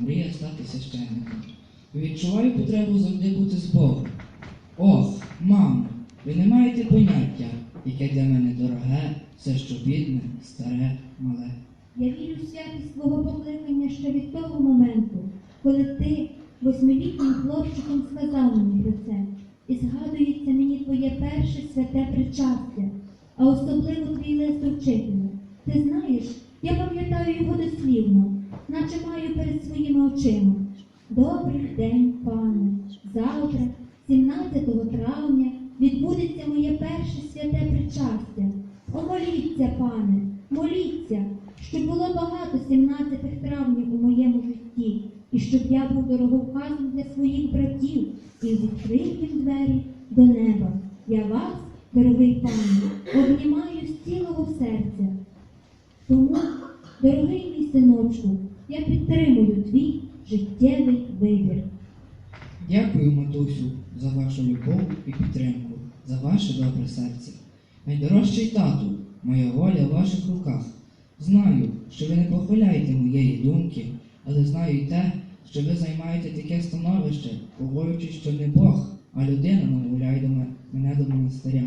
мріє стати священником. Відчуваю потребу завжди бути з Богом. Ох, мамо, ви не маєте поняття, яке для мене дороге, все, що бідне, старе, мале. Я вірю в святість свого покликання ще від того моменту, коли ти восьмилітнім хлопчиком сказав мені про це. І згадується мені твоє перше святе причастя, а особливо твій лист до вчителя. Ти знаєш, я пам'ятаю його дослівно, наче маю перед своїми очима. Добрий день, пане. Завтра, 17 травня, відбудеться моє перше святе причастя. Омоліться, пане, моліться, щоб було багато 17 травнів у моєму житті, і щоб я був дороговказом для своїх братів і відкрив їм двері до неба. Я вас, дорогий пане, обнімаю з цілого серця. Тому, дорогий мій синочку, я підтримую твій життєвий вибір. Дякую, матусю, за вашу любов і підтримку, за ваше добре серце. Найдорожчий тату, моя воля в ваших руках. Знаю, що ви не похваляєте моєї думки, але знаю й те, що ви займаєте таке становище, говорячи, що не Бог, а людина намовляє мене до монастиря.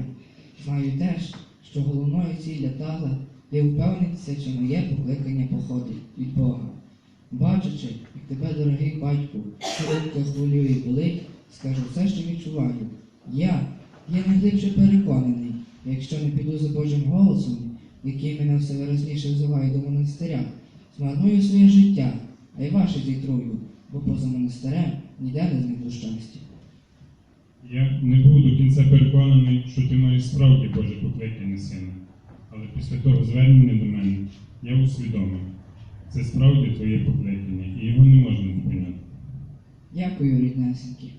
Знаю теж, що головною ціллю тата є впевнитися, чи моє покликання походить від Бога. Бачачи, як тебе, дорогий батьку, хвилинка хвилює і болить, скажу все, що відчуваю. Я є найглибше переконаний, якщо не піду за Божим голосом, який мене все виразніше взиває до монастиря, змарную своє життя, а й ваше зітрую, бо поза монастирем ніде не знайду щастя. Я не був до кінця переконаний, що ти маєш справді Боже покликання сина. Але після того звернення до мене я усвідомив, це справді твоє покликання, і його не можна зупиняти. Дякую, ріднесенькі.